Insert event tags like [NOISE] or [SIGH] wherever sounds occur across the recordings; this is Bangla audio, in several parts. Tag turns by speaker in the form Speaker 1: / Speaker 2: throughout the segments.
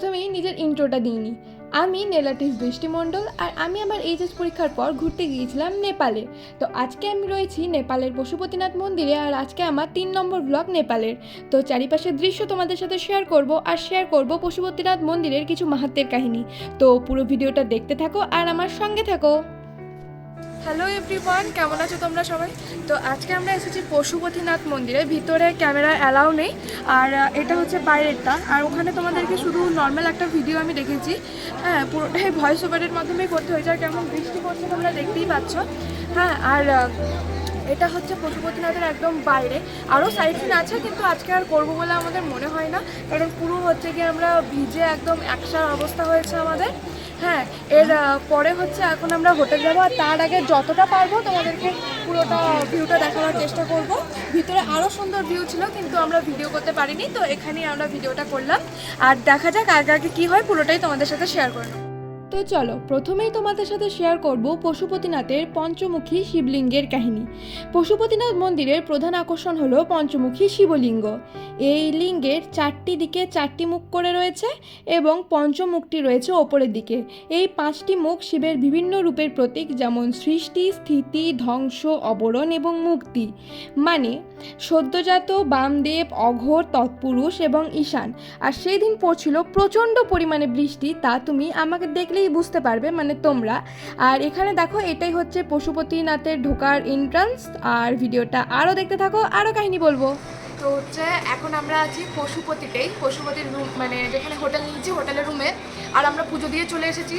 Speaker 1: প্রথমেই নিজের ইন্ট্রোটা দিইনি। আমি নেলাটিস বৃষ্টিমণ্ডল আর আমি আমার এইচএস পরীক্ষার পর ঘুরতে গিয়েছিলাম নেপালে। তো আজকে আমি রয়েছি নেপালের পশুপতিনাথ মন্দিরে আর আজকে আমার তিন নম্বর ব্লক নেপালের। তো চারিপাশের দৃশ্য তোমাদের সাথে শেয়ার করব আর শেয়ার করব পশুপতিনাথ মন্দিরের কিছু মাহাত্মের কাহিনী। তো পুরো ভিডিওটা দেখতে থাকো আর আমার সঙ্গে থাকো। হ্যালো এভরিওয়ান কেমন আছো তোমরা সবাই? তো আজকে আমরা এসেছি পশুপতিনাথ মন্দিরে, ভিতরে ক্যামেরা অ্যালাউ নেই, আর এটা হচ্ছে বাইরেরটা, আর ওখানে তোমাদেরকে শুধু নর্মাল একটা ভিডিও আমি দেখেছি। হ্যাঁ পুরোটাই ভয়েস ওভারের মাধ্যমেই করতে হয়েছে, আর কেমন বৃষ্টি পড়ছে তোমরা দেখতেই পাচ্ছ। হ্যাঁ আর এটা হচ্ছে পশুপতিনাথের একদম বাইরে। আরও সাইড সিন আছে, কিন্তু আজকে আর করব বলে আমাদের মনে হয় না। কারণ পুরো হচ্ছে কি আমরা ভিজে একদম একসার অবস্থা হয়েছে আমাদের। হ্যাঁ এর পরে হচ্ছে এখন আমরা হোটেল যাব, আর তার আগে যতটা পারব তোমাদেরকে পুরোটা ভিউটা দেখানোর চেষ্টা করব। ভিতরে আরও সুন্দর ভিউ ছিল, কিন্তু আমরা ভিডিও করতে পারিনি, তো এখানেই আমরা ভিডিওটা করলাম। আর দেখা যাক আগে আগে কী হয়, পুরোটাই তোমাদের সাথে শেয়ার করলাম তো চলো, প্রথমেই তোমাদের সাথে শেয়ার করব পশুপতিনাথের পঞ্চমুখী শিবলিঙ্গের কাহিনী। পশুপতিনাথ মন্দিরের প্রধান আকর্ষণ হলো পঞ্চমুখী শিবলিঙ্গ। এই লিঙ্গের চারটি দিকে চারটি মুখ করে রয়েছে এবং পঞ্চমুখটি রয়েছে ওপরের দিকে। এই পাঁচটি মুখ শিবের বিভিন্ন রূপের প্রতীক, যেমন সৃষ্টি, স্থিতি, ধ্বংস, অবরণ এবং মুক্তি। মানে সদ্যজাত, বামদেব, অঘোর, তৎপুরুষ এবং ঈশান। আর সেই দিন পড়ছিল প্রচণ্ড পরিমাণে বৃষ্টি, তা তুমি আমাকে দেখলেই বুঝতে পারবে মানে তোমরা। আর এখানে দেখো, এটাই হচ্ছে পশুপতিনাথের ঢোকার এন্ট্রান্স আর ভিডিওটা আরও দেখতে থাকো, আরও কাহিনী বলব। তো হচ্ছে, এখন আমরা আছি পশুপতিতেই, পশুপতির রুম মানে যেখানে হোটেল নিয়েছি হোটেলের রুমে আর আমরা পুজো দিয়ে চলে এসেছি।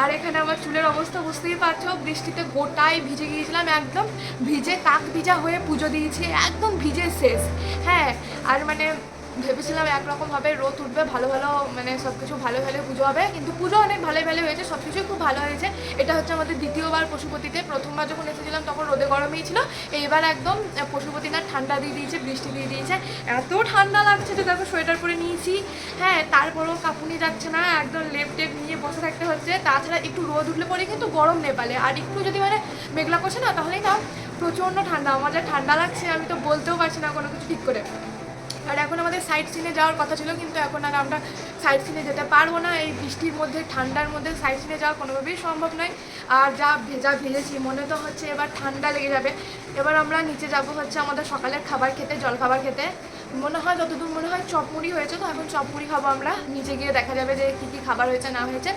Speaker 1: আর এখানে আমার চুলের অবস্থা বুঝতেই পারছ, বৃষ্টিতে গোটাই ভিজে গিয়েছিলাম, একদম ভিজে কাক ভিজা হয়ে পুজো দিয়েছি, একদম ভিজে শেষ। হ্যাঁ আর মানে ভেবেছিলাম একরকম হবে রোদ উঠবে ভালো ভালো মানে সব কিছু ভালো ভালো পুজো হবে কিন্তু পুজো অনেক ভালোই ভালো হয়েছে সব কিছুই খুব ভালো হয়েছে। এটা হচ্ছে আমাদের দ্বিতীয়বার পশুপতিতে প্রথমবার যখন এসেছিলাম তখন রোদে গরমেই ছিল এইবার একদম আহ, পশুপতিনাথ ঠান্ডা দিয়ে দিয়েছে বৃষ্টি দিয়ে দিয়েছে এত ঠান্ডা লাগছে যে তারপর সোয়েটার পরে নিয়েছি হ্যাঁ তারপরেও কাঁপুনি যাচ্ছে না একদম লেপ টেপ নিয়ে বসে থাকতে হচ্ছে তাছাড়া একটু রোদ উঠলে পরে কিন্তু গরম নেপালে আর একটু যদি মানে মেঘলা করছে না তাহলেই না প্রচণ্ড ঠান্ডা আমার যা ঠান্ডা লাগছে আমি তো বলতেও পারছি না কোনো কিছু ঠিক করে। আর এখন আমাদের সাইড সিনে যাওয়ার কথা ছিল, কিন্তু এখন আর আমরা সাইড সিনে যেতে পারব না। এই বৃষ্টির মধ্যে, ঠান্ডার মধ্যে সাইড সিনে যাওয়া কোনোভাবেই সম্ভব নয়। আর যা ভেজা ভেজেছি, মনে তো হচ্ছে এবার ঠান্ডা লেগে যাবে। এবার আমরা নিচে যাব হচ্ছে আমাদের সকালের খাবার খেতে জল খাবার খেতে। মনে হয়, যতদূর মনে হয় চপমুড়ি হয়েছে তো, এখন চপমুড়ি খাব আমরা। নিচে গিয়ে দেখা যাবে যে কী কী খাবার হয়েছে, না হয়েছে।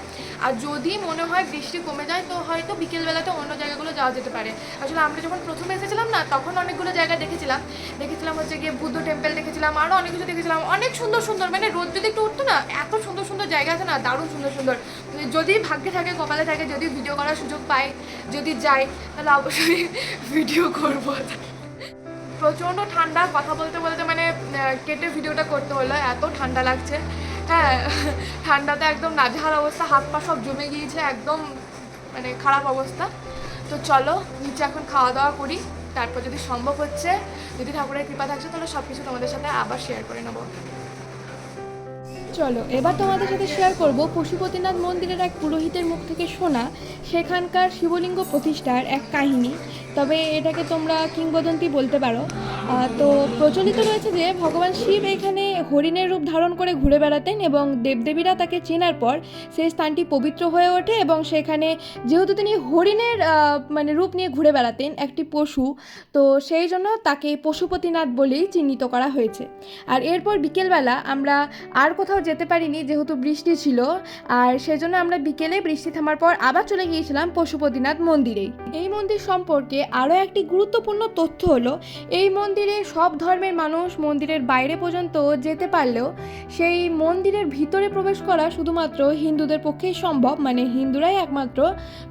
Speaker 1: আর যদি মনে হয় বৃষ্টি কমে যায়, তো হয়তো বিকেলবেলাতে অন্য জায়গাগুলো যাওয়া যেতে পারে। আসলে আমরা যখন প্রথমে এসেছিলাম না, তখন অনেকগুলো জায়গা দেখেছিলাম। দেখেছিলাম হচ্ছে গিয়ে বুদ্ধ টেম্পল দেখেছিলাম আরও অনেক কিছু দেখেছিলাম। অনেক সুন্দর সুন্দর মানে রোদ যদি একটু উঠতো না, এত সুন্দর সুন্দর জায়গা আছে না, দারুণ সুন্দর সুন্দর। যদি ভাগ্যে থাকে, কপালে থাকে, যদি ভিডিও করার সুযোগ পাই, যদি যাই, তাহলে অবশ্যই [LAUGHS] ভিডিও করব। প্রচণ্ড ঠান্ডা, কথা বলতে বলতে মানে কেটে ভিডিওটা করতে হলো, এত ঠান্ডা লাগছে। হ্যাঁ [LAUGHS] ঠান্ডাতে একদম নাজেহাল অবস্থা, হাত পা সব জমে গিয়েছে, একদম মানে খারাপ অবস্থা। তো চলো, নিচে এখন খাওয়া দাওয়া করি, তারপর যদি সম্ভব হচ্ছে, যদি ঠাকুরের কৃপা থাকছে, তাহলে সব কিছু তোমাদের সাথে আবার শেয়ার করে নেব। চলো, এবার তোমাদের সাথে শেয়ার করব পশুপতিনাথ মন্দিরের এক পুরোহিতের মুখ থেকে শোনা সেখানকার শিবলিঙ্গ প্রতিষ্ঠার এক কাহিনী। তবে এটাকে তোমরা কিংবদন্তি বলতে পারো। তো প্রচলিত রয়েছে যে ভগবান শিব এখানে হরিণের রূপ ধারণ করে ঘুরে বেড়াতেন এবং দেবদেবীরা তাকে চেনার পর সেই স্থানটি পবিত্র হয়ে ওঠে এবং সেখানে যেহেতু তিনি হরিণের মানে রূপ নিয়ে ঘুরে বেড়াতেন একটি পশু, তো সেই জন্য তাকে পশুপতিনাথ বলেই চিহ্নিত করা হয়েছে। আর এরপর বিকেলবেলা আমরা আর কোথাও যেতে পারিনি যেহেতু বৃষ্টি ছিল। আর সেজন্য আমরা বিকেলে বৃষ্টি থামার পর আবার চলে গিয়েছিলাম পশুপতিনাথ মন্দিরেই এই মন্দির সম্পর্কে আরও একটি গুরুত্বপূর্ণ তথ্য হলো, এই মন্দিরে সব ধর্মের মানুষ মন্দিরের বাইরে পর্যন্ত যেতে পারলেও সেই মন্দিরের ভিতরে প্রবেশ করা শুধুমাত্র হিন্দুদের পক্ষেই সম্ভব মানে হিন্দুরাই একমাত্র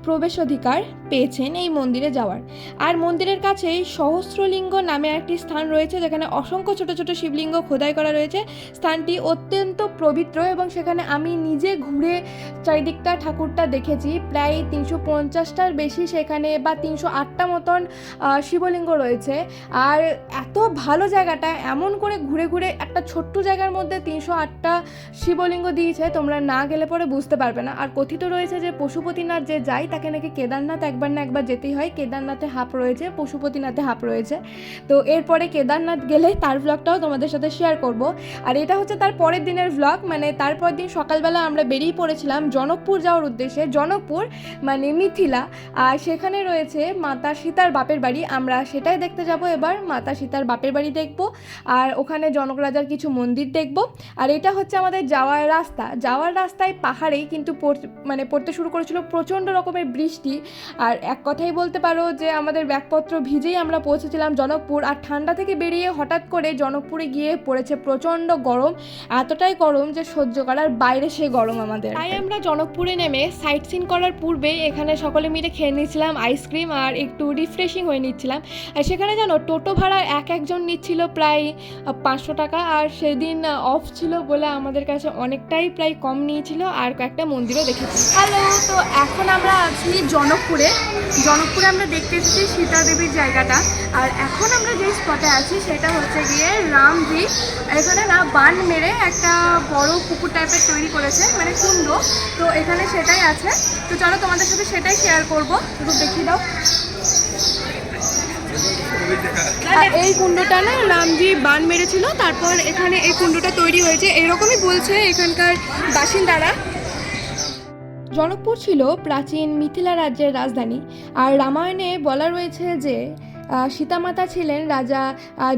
Speaker 1: প্রবেশ অধিকার পেয়েছেন এই মন্দিরে যাওয়ার। আর মন্দিরের কাছেই সহস্রলিঙ্গ নামে একটি স্থান রয়েছে, যেখানে অসংখ্য ছোট ছোট শিবলিঙ্গ খোদাই করা রয়েছে। স্থানটি অত্যন্ত পবিত্র এবং সেখানে আমি নিজে ঘুরে চারিদিকটা ঠাকুরটা দেখেছি। প্রায় তিনশো পঞ্চাশটার বেশি সেখানে বা তিনশো আটটা মতন শিবলিঙ্গ রয়েছে। আর এত ভালো জায়গাটা, এমন করে ঘুরে ঘুরে একটা ছোট্ট জায়গার মধ্যে তিনশো আটটা শিবলিঙ্গ দিয়েছে, তোমরা না গেলে পরে বুঝতে পারবে না। আর কথিত রয়েছে যে পশুপতিনাথ যে যায়, তাকে নাকি কেদারনাথ একবার না একবার যেতেই হয়। কেদারনাথে হাফ রয়েছে, পশুপতিনাথে হাফ রয়েছে। তো এরপরে কেদারনাথ গেলে তার ব্লগটাও তোমাদের সাথে শেয়ার করব। আর এটা হচ্ছে তার পরের দিনের ব্লগ মানে তারপর দিন সকালবেলা আমরা বেরিয়ে পড়েছিলাম জনকপুর যাওয়ার উদ্দেশ্যে। জনকপুর মানে মিথিলা, আর সেখানে রয়েছে মাতা সীতার বাপের বাড়ি। আমরা সেটাই দেখতে যাব এবার, মাতা সীতার বাপের বাড়ি দেখব, আর ওখানে জনক রাজার কিছু মন্দির দেখব। আর এটা হচ্ছে আমাদের যাওয়ার রাস্তা। যাওয়ার রাস্তায় পাহাড়েই কিন্তু মানে পড়তে শুরু করেছিল প্রচণ্ড রকমের বৃষ্টি। আর এক কথাই বলতে পারো যে আমাদের ব্যাগপত্র ভিজেই আমরা পৌঁছেছিলাম জনকপুর। আর ঠান্ডা থেকে বেরিয়ে হঠাৎ করে জনকপুরে গিয়ে পড়েছে প্রচণ্ড গরম। এতটাই গরম যে সহ্য করার বাইরে সে গরম আমাদের। তাই আমরা জনকপুরে নেমে সাইট সিন করার পূর্বে এখানে সকলে মিলে খেয়ে নিচ্ছিলাম আইসক্রিম আর একটু রিফ্রেশিং হয়ে নিচ্ছিলাম। আর সেখানে জানো টোটো ভাড়া এক একজন নিচ্ছিল প্রায় পাঁচশো টাকা। আর সেদিন অফ ছিল বলে আমাদের কাছে অনেকটাই প্রায় কম নিয়েছিল। আর কয়েকটা মন্দিরও দেখেছি। হ্যালো তো এখন আমরা আছি জনকপুরে। জনকপুরে আমরা দেখতে এসেছি সীতা দেবীর জায়গাটা। আর এখন আমরা যে স্পটে আছি সেটা হচ্ছে গিয়ে রামজি এখানে না বান মেরে একটা বড় পুকুর টাইপের তৈরি করেছে মানে কুণ্ড তো এখানে সেটাই আছে। তো চলো তোমাদের সাথে সেটাই শেয়ার করব। একটু দেখিয়ে দাও। এই কুণ্ডটা না রামজি বান মেরেছিল তারপর এখানে এই কুণ্ডটা তৈরি হয়েছে। এরকমই বলছে এখানকার বাসিন্দারা। জনকপুর ছিল প্রাচীন মিথিলা রাজ্যের রাজধানী। আর রামায়ণে বলা রয়েছে যে সীতামাতা ছিলেন রাজা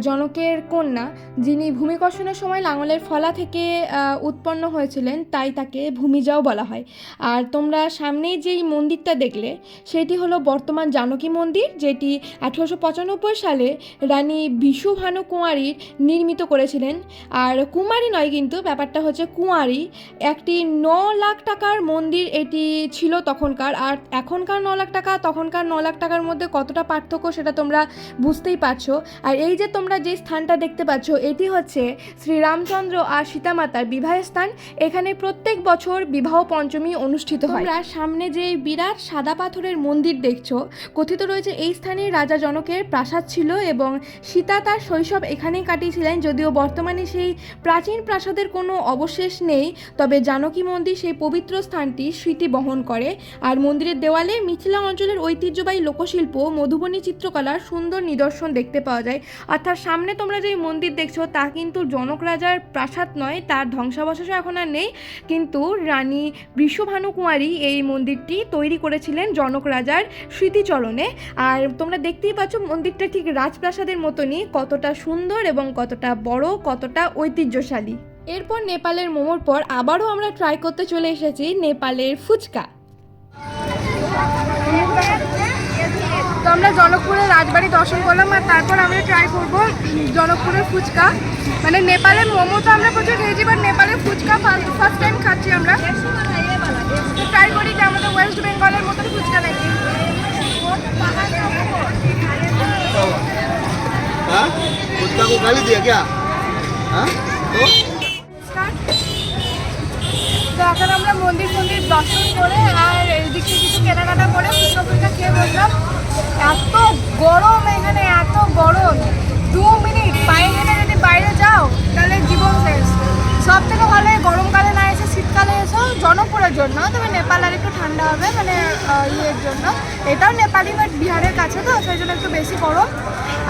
Speaker 1: জনকের কন্যা, যিনি ভূমিকর্ষণের সময় লাঙলের ফলা থেকে উৎপন্ন হয়েছিলেন, তাই তাকে ভূমিজাও বলা হয়। আর তোমরা সামনেই যেই মন্দিরটা দেখলে, সেটি হলো বর্তমান জানকী মন্দির, যেটি আঠেরোশো পঁচানব্বই সালে রানী বিশুভানু কুঁয়ারির নির্মিত করেছিলেন। আর কুমারী নয় কিন্তু, ব্যাপারটা হচ্ছে কুঁয়ারি, একটি ন লাখ টাকার মন্দির এটি ছিল তখনকার। আর এখনকার ন লাখ টাকা, তখনকার ন লাখ টাকার মধ্যে কতটা পার্থক্য সেটা তোমরা বুঝতেই পারছ। আর এই যে তোমরা যে স্থানটা দেখতে পাচ্ছ, এটি হচ্ছে শ্রীরামচন্দ্র আর সীতামাতার বিবাহের স্থান। এখানে প্রত্যেক বছর বিবাহ পঞ্চমী অনুষ্ঠিত হয়। তোমরা সামনে যে বিরাট সাদা পাথরের মন্দির দেখছ, কথিত রয়েছে এই স্থানে রাজা জনকের প্রাসাদ ছিল এবং সীতা তার শৈশব এখানেই কাটিয়েছিলেন, যদিও বর্তমানে সেই প্রাচীন প্রাসাদের কোনো অবশেষ নেই। তবে জানকী মন্দির সেই পবিত্র স্থানটি স্মৃতি বহন করে। আর মন্দিরের দেওয়ালে মিথিলা অঞ্চলের ঐতিহ্যবাহী লোকশিল্প, মধুবনী চিত্রকলার সুন্দর নিদর্শন দেখতে পাওয়া যায়। অর্থাৎ সামনে তোমরা যে মন্দির দেখছ, তা কিন্তু জনক রাজার প্রাসাদ নয়, তার ধ্বংসাবশেষ এখন আর নেই। কিন্তু রানী বৃষভানু কুমারী এই মন্দিরটি তৈরি করেছিলেন জনক রাজার স্মৃতিচরণে। আর তোমরা দেখতেই পাচ্ছ মন্দিরটা ঠিক রাজপ্রাসাদের মতনই কতটা সুন্দর এবং কতটা বড়, কতটা ঐতিহ্যশালী। এরপর নেপালের মোমোর পর আবারও আমরা ট্রাই করতে চলে এসেছি নেপালের ফুচকা। তো আমরা জনকপুরের রাজবাড়ি দর্শন করলাম আর তারপর আমরা ট্রাই করব জনকপুরের ফুচকা। মানে নেপালের মোমো তো আমরা প্রচুর খেয়েছি বাট নেপালের ফুচকা ফার্স্ট টাইম খাচ্ছি আমরা। ট্রাই করি যে আমাদের ওয়েস্ট বেঙ্গলের মতন ফুচকা নাকি। তো এখন আমরা মন্দির মন্দির দর্শন করে আর এদিক থেকে কিছু কেনাকাটা করে ফুচকা ফুচকা খেয়ে বললাম এত গরম এখানে, এত গরম। দু মিনিট, পায়ে হেঁটে যদি বাইরে যাও, তাহলে জীবন শেষ। সব থেকে ভালো গরমকালে না এসে শীতকালে এসো জনপুরের জন্য। তবে নেপাল আর একটু ঠান্ডা হবে মানে ইয়ের জন্য। এটাও নেপালি, বাট বিহারের কাছে তো, সেই জন্য একটু বেশি গরম।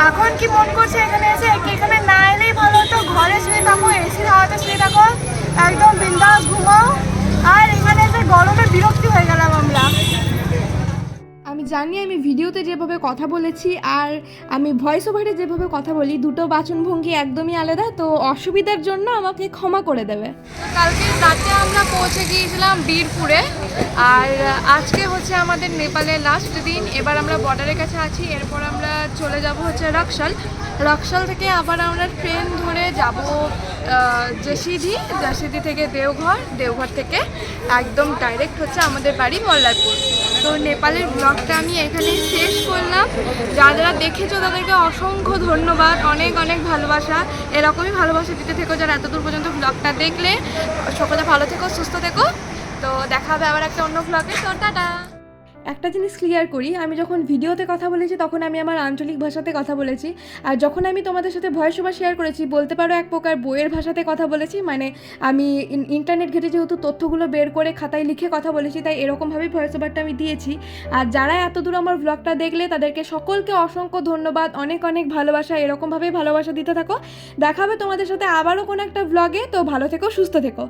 Speaker 1: এখন কি মন করছে এখানে এসে? এখানে না এলেই ভালো হতো? ঘরে শুয়ে থাকো এসির হাওয়াতে শুয়ে থাকো একদম বিন্দাস ঘুমাও আর এখানে এসে গরমে বিরক্তি হয়ে গেলাম আমরা আমি জানি আমি ভিডিওতে যেভাবে কথা বলেছি আর আমি ভয়েস ওভারে যেভাবে কথা বলি, দুটো বাচনভঙ্গি একদমই আলাদা, তো অসুবিধার জন্য আমাকে ক্ষমা করে দেবে। কালকে রাতে আমরা পৌঁছে গিয়েছিলাম বীরপুরে, আর আজকে হচ্ছে আমাদের নেপালের লাস্ট দিন। এবার আমরা বর্ডারের কাছে আছি, এরপর আমরা চলে যাব হচ্ছে রক্সাল রক্সাল থেকে আবার আমরা ট্রেন ধরে যাব জেসিডি জেসিডি থেকে দেওঘর দেওঘর থেকে একদম ডাইরেক্ট হচ্ছে আমাদের বাড়ি মল্লারপুর। তো নেপালের ব্লগটা আমি এখানে শেষ করলাম। যারা যারা দেখেছ তাদেরকে অসংখ্য ধন্যবাদ, অনেক অনেক ভালোবাসা। এরকমই ভালোবাসা দিতে থেকো যারা এতদূর পর্যন্ত ব্লগটা দেখলে। সকলে ভালো থেকো, সুস্থ থেকো। তো দেখা হবে আবার একটা অন্য ব্লগে। তো টাটা! একটা জিনিস ক্লিয়ার করি, আমি যখন ভিডিওতে কথা বলেছি তখন আমি আমার আঞ্চলিক ভাষাতে কথা বলেছি। আর যখন আমি তোমাদের সাথে ভয়েস ওভার শেয়ার করেছি, বলতে পারো এক প্রকার বইয়ের ভাষাতে কথা বলেছি মানে আমি ইন্টারনেট ঘেটে যেহেতু তথ্যগুলো বের করে খাতায় লিখে কথা বলেছি, তাই এরকমভাবেই ভয়েস ওভারটা আমি দিয়েছি। আর যারা এত দূর আমার ব্লগটা দেখলে, তাদেরকে সকলকে অসংখ্য ধন্যবাদ, অনেক অনেক ভালোবাসা, এরকমভাবেই ভালোবাসা দিতে থাকো। দেখাবে তোমাদের সাথে আবারও কোনো একটা ব্লগে তো ভালো থেকো, সুস্থ থেকো।